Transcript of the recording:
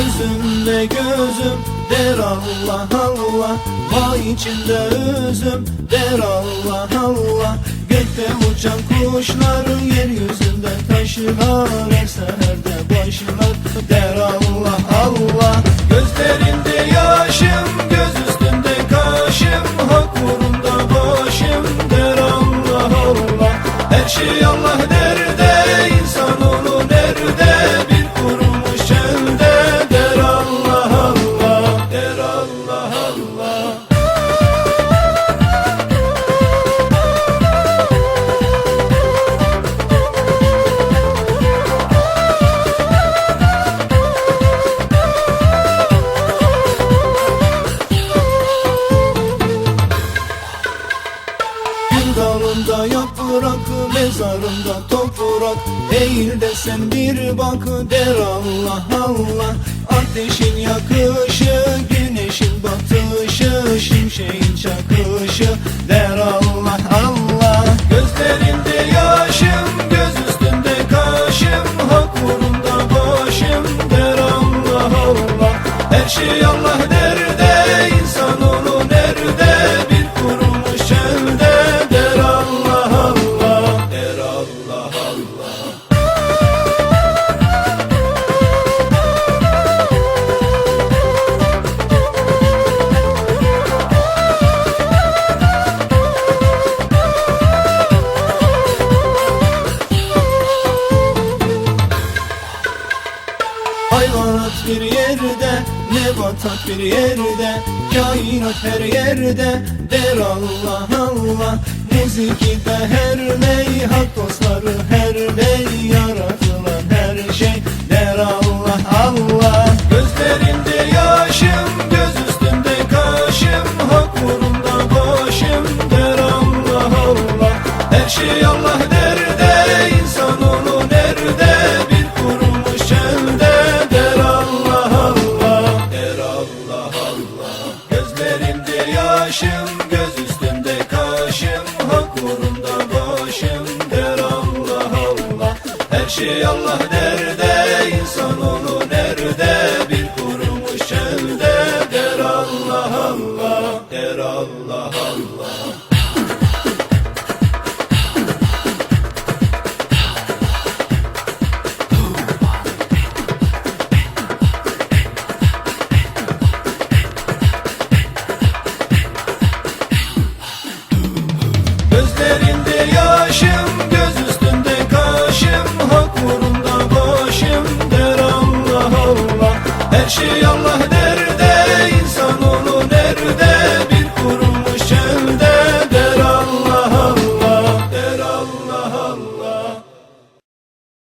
Gözümde gözüm der Allah Allah. Vay içinde üzüm der Allah Allah. Gökte uçan kuşlar yeryüzünden taşlar Her seherde başlar der dalında yaprak, mezarında toprak Eğil desen bir bak der Allah Allah. Ateşin yakışı, güneşin batışı Şimşeğin çakışı Hayvanat bir yerde, nebatat bir yerde Kainat her yerde, der Allah Allah Müzikte her butter. Şey Allah derde, insanoğlu nerede? Bir kurumuş elde, der Allah Allah Der Allah Allah. Gözlerinde yaşım,